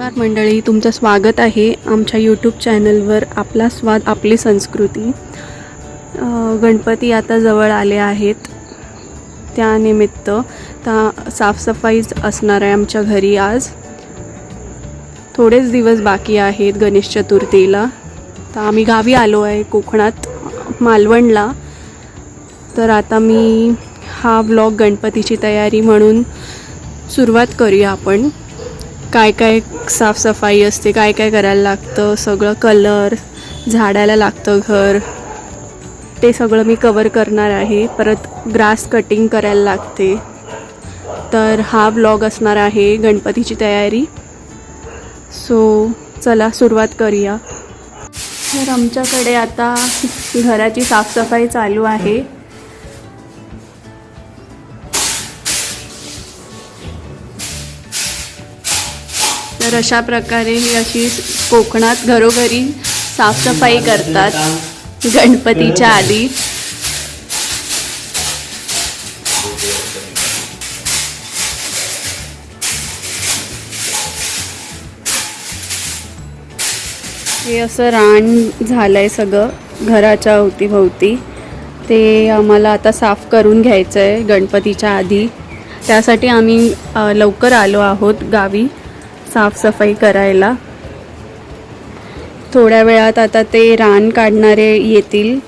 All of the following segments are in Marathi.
नमस्कार मंडळी तुमचं स्वागत आहे आमच्या यूट्यूब चॅनलवर आपला स्वाद आपली संस्कृती. गणपती आता जवळ आले आहेत. त्यानिमित्त त्या साफसफाईच असणार आहे आमच्या घरी आज. थोडेच दिवस बाकी आहेत गणेश चतुर्थीला. तर आम्ही गावी आलो आहे कोकणात मालवणला. तर आता मी हा ब्लॉग गणपतीची तयारी म्हणून सुरुवात करूया आपण. काय काय साफसफाई असते काय काय करायला लागतं सगळं कलर झाडायला लागतं घर. ते सगळं मी कवर करणार आहे. परत ग्रास कटिंग करायला लागते. तर हा ब्लॉग असणार आहे गणपतीची तयारी. सो चला सुरुवात करूया. तर आमच्याकडे आता घराची साफसफाई चालू आहे. तर अशा प्रकारे ही अशी कोकणात घरोघरी साफसफाई करतात गणपतीच्या आधी. हे असं रान झालंय सगळं घराच्या अवतीभोवती. ते आम्हाला आता साफ करून घ्यायचं आहे गणपतीच्या आधी. त्यासाठी आम्ही लवकर आलो आहोत गावी. साफसफाई करायला. थोड्या वेळात आता ते रान काढणारे येतील.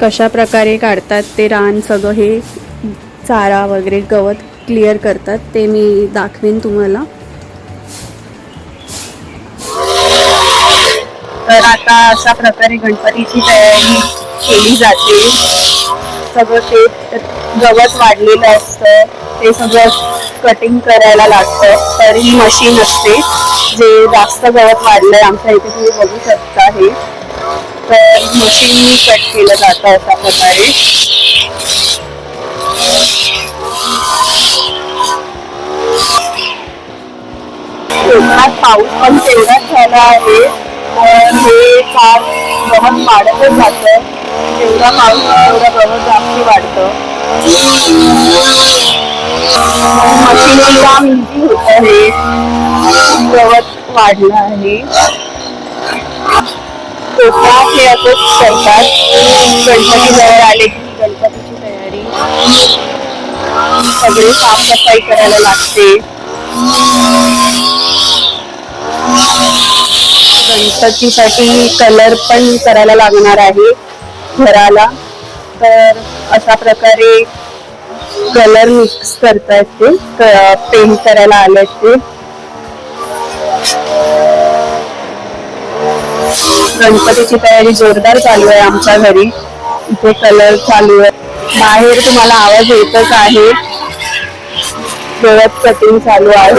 कशा प्रकारे काढतात ते रान सगळं हे चारा वगैरे गवत क्लिअर करतात ते मी दाखवेन तुम्हाला. तर आता अशा प्रकारे गणपतीची तयारी केली जाते. सगळं ते गवत वाढलेलं असतं ते सगळं कटिंग करायला लागतं तरी मशीन असते. जे जास्त गवत वाढलंय आमच्या इथे तुम्ही बघू शकता हे. तर मशीननी कट केलं जातं अशा प्रकारे. कोकणात पाऊस पण तेवढाच झाला आहे. तर हे फार गवत वाढतच जातं. जेवढा पाऊस तेवढा गवत जास्त वाढतं. मशीनी काम इझी होत आहे गवत वाढलं आहे कोकणात हे असंच करतात गणपती जवळ आले की गणपतीची तयारी सगळी साफसफाई करायला लागते गणपतीसाठी कलर पण करायला लागणार आहे घराला तर अशा प्रकारे कलर मिक्स करतायत ते पेंट करायला आले ते. गणपतीची तयारी जोरदार चालू आहे आमच्या घरी. इथे कलर चालू आहे. बाहेर तुम्हाला आवाज येतच आहे. गवत कटिंग चालू आहे.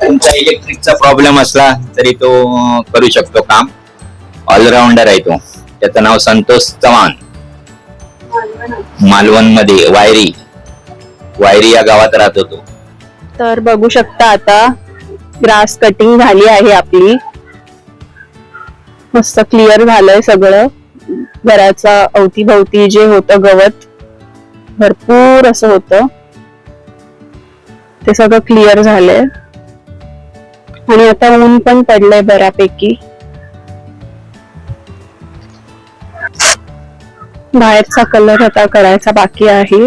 तुमचा इलेक्ट्रिकचा प्रॉब्लेम असला तरी तो करू शकतो काम. ऑलराऊंडर आहे तो. त्याचं नाव संतोष चव्हाण. मालवणमध्ये वायरी वायरी या गावात राहत होतो. तर बघू शकता आता ग्रास कटिंग झाली आहे आपली. मस्त क्लिअर झालंय सगळं. घराचा अवतीभवती जे होतं गवत भरपूर असं होतं. ते सगळं क्लिअर झालंय. आणि आता ऊन पण पडलंय बऱ्यापैकी. बाहेरचा कलर आता करायचा बाकी आहे.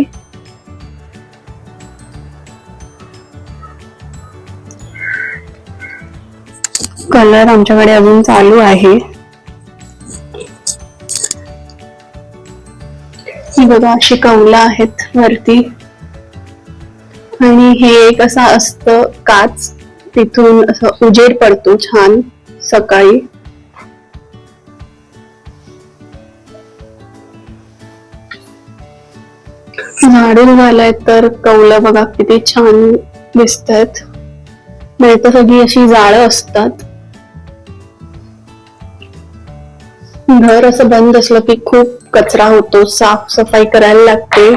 कलर आमच्याकडे अजून चालू आहे. बघा अशी कौला आहेत वरती. आणि हे एक असं असतं काच. तिथून असं उजेड पडतो छान सकाळी. झाडून झालंय तर कवलं बघा किती छान दिसत आहेत नाही तर सगळी अशी जाळं असतात. घर असं बंद असलं की खूप कचरा होतो साफ सफाई करायला लागते.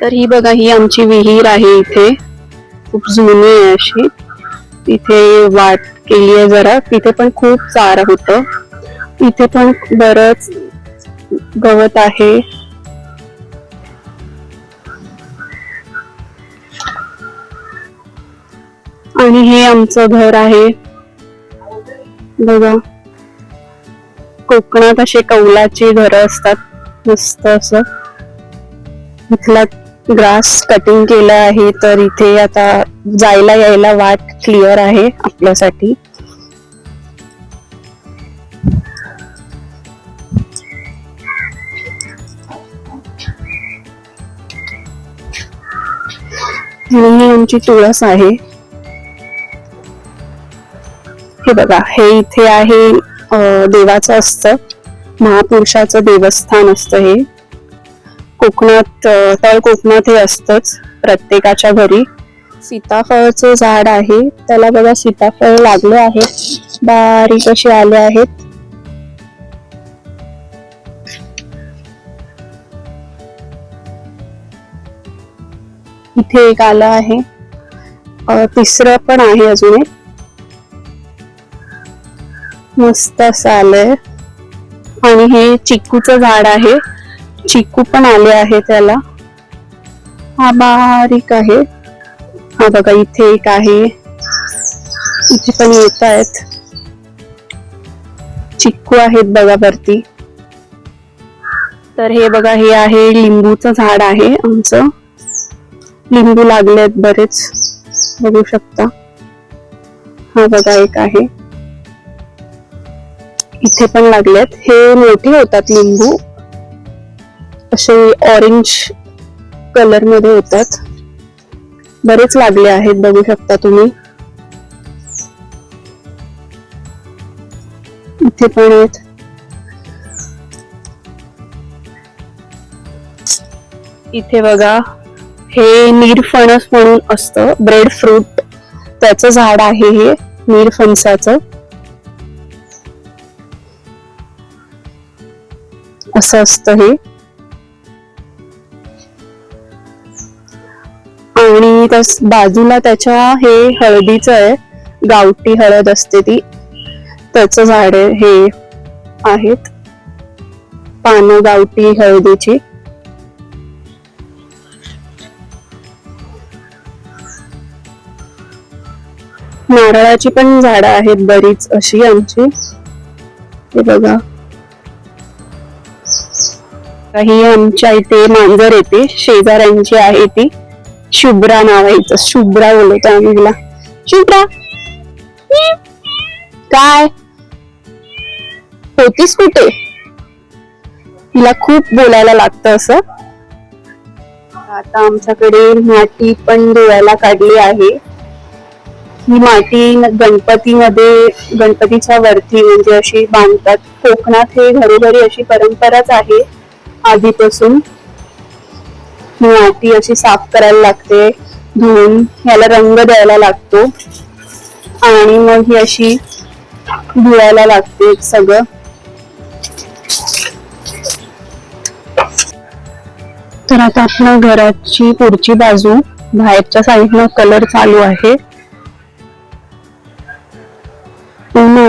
तर ही बघा ही आमची विहीर आहे इथे. खूप जुनी आहे अशी. इथे वाट केली आहे जरा. तिथे पण खूप चारा होतं. इथे पण बरंच गवत आहे. आणि हे आमचं घर आहे. बघा. कोकणात असे कौलाचे घर असतात. मस्त असं. इथला ग्रास कटिंग केलं आहे तर इथे आता जायला यायला वाट क्लिअर आहे आपल्यासाठी. ही आमची तुळस आहे. हे बघा हे इथे आहे देवाचं असतं. महापुरुषाचं देवस्थान असतं हे. कोकणात तळ कोकणात हे असतंच प्रत्येकाच्या घरी. सीताफळचं झाड आहे. त्याला बघा सीताफळ लागले आहेत बारीक असे आले आहेत. इथे एक आलं आहे. तिसरं पण आहे अजून एक. मस्त असं आलंय. आणि हे चिकूचं झाड आहे. चिकू पण आले आहे त्याला. हा बारीक आहे. हा बघा इथे एक आहे. इथे पण येत आहेत. चिक्कू आहेत बघा वरती. तर हे बघा हे आहे लिंबूचं झाड आहे आमचं. लिंबू लागले आहेत बरेच. बघू शकता. हा बघा एक आहे. इथे पण लागलेत. हे मोठे होतात लिंबू. असे ऑरेंज कलरमध्ये होतात. बरेच लागले आहेत बघू शकता तुम्ही. इथे पण आहेत. इथे बघा. हे नीरफणस म्हणून असतं. ब्रेड फ्रूट त्याचं झाड आहे हे नीरफणसाचं असं असतं हे. आणि त्यास बाजूला त्याच्या हे हळदीचं आहे. गावठी हळद असते ती. त्याचं झाड हे. आहेत. पानं गावठी हळदीची. नारळाची पण झाडं आहेत बरीच अशी आमची. हे बघा. काही आमच्या इथे मांजर येते. शेजाऱ्यांची आहे ती. शुभ्रा नाव आहे हिचं. शुभ्रा बोलवतो आम्ही तिला शुभ्रा! काय? होतीस कुठे? तिला खूप बोलायला लागतं असं. आता आमच्याकडे माती पण धुवायला काढली आहे. ही माती गणपतीमध्ये गणपतीच्या वरती म्हणजे अशी बांधतात. कोकणात हे घरोघरी अशी परंपराच आहे. आधीपासून ही माती अशी साफ करायला लागते. धुवून याला रंग द्यायला लागतो. आणि मग ही अशी धुवायला लागते सगळं. तर आता आपल्या घराची पुढची बाजू बाहेरच्या साईडनं कलर चालू आहे.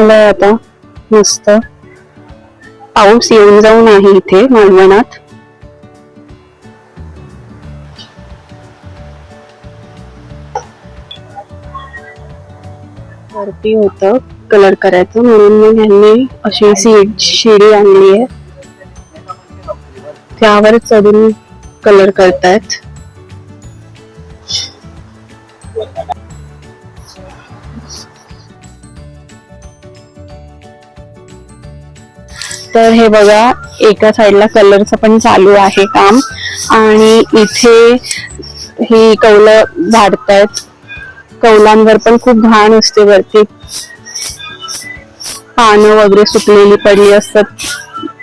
ऊन आता. मस्त. पाऊस येऊन जाऊन आहे इथे मालवणात वरती होत कलर करायचं म्हणून मग ह्यांनी अशी सीड शिडी आणली आहे. त्यावर चढून कलर करतायत. तर हे बघा एका साईडला कलरचं पण चालू आहे काम. आणि इथे ही कौलं झाडतायत कौलांवर पण खूप घाण असते वरती. पानं वगैरे सुकलेली पडली असतात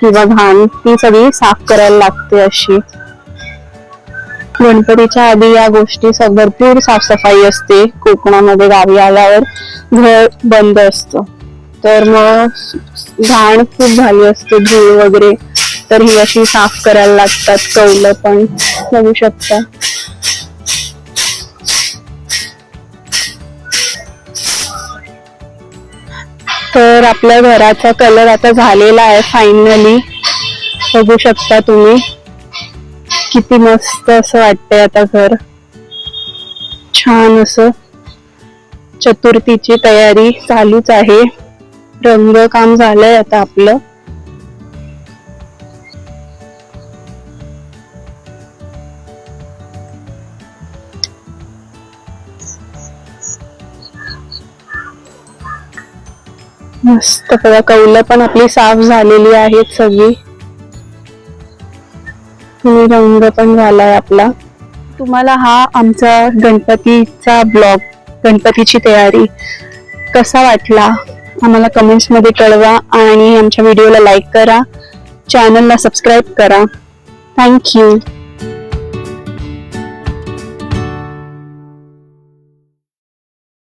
किंवा घाण ती सगळी साफ करायला लागते अशी. गणपतीच्या आधी या गोष्टी भरपूर साफसफाई असते. कोकणामध्ये गावी आल्यावर घर बंद असतं. तर मग घाण खूप झाली असते धूळ वगैरे. तर ही अशी साफ करायला लागतात कौलं पण बघू शकता तर आपल्या घराचा कलर आता झालेला आहे फायनली बघू शकता तुम्ही. किती मस्त असं वाटतंय आता घर. छान असं. चतुर्थीची तयारी चालूच आहे. रंग काम झालंय आता आपलं. मस्त बघा कौल पण आपली साफ झालेली आहेत सगळी. रंग पण झालाय आपला. तुम्हाला हा आमचा गणपतीचा ब्लॉग गणपतीची तयारी कसा वाटला? आम्हाला कमेंट्समध्ये कळवा आणि आमच्या व्हिडिओला लाईक करा. चॅनलला सबस्क्राईब करा. थँक्यू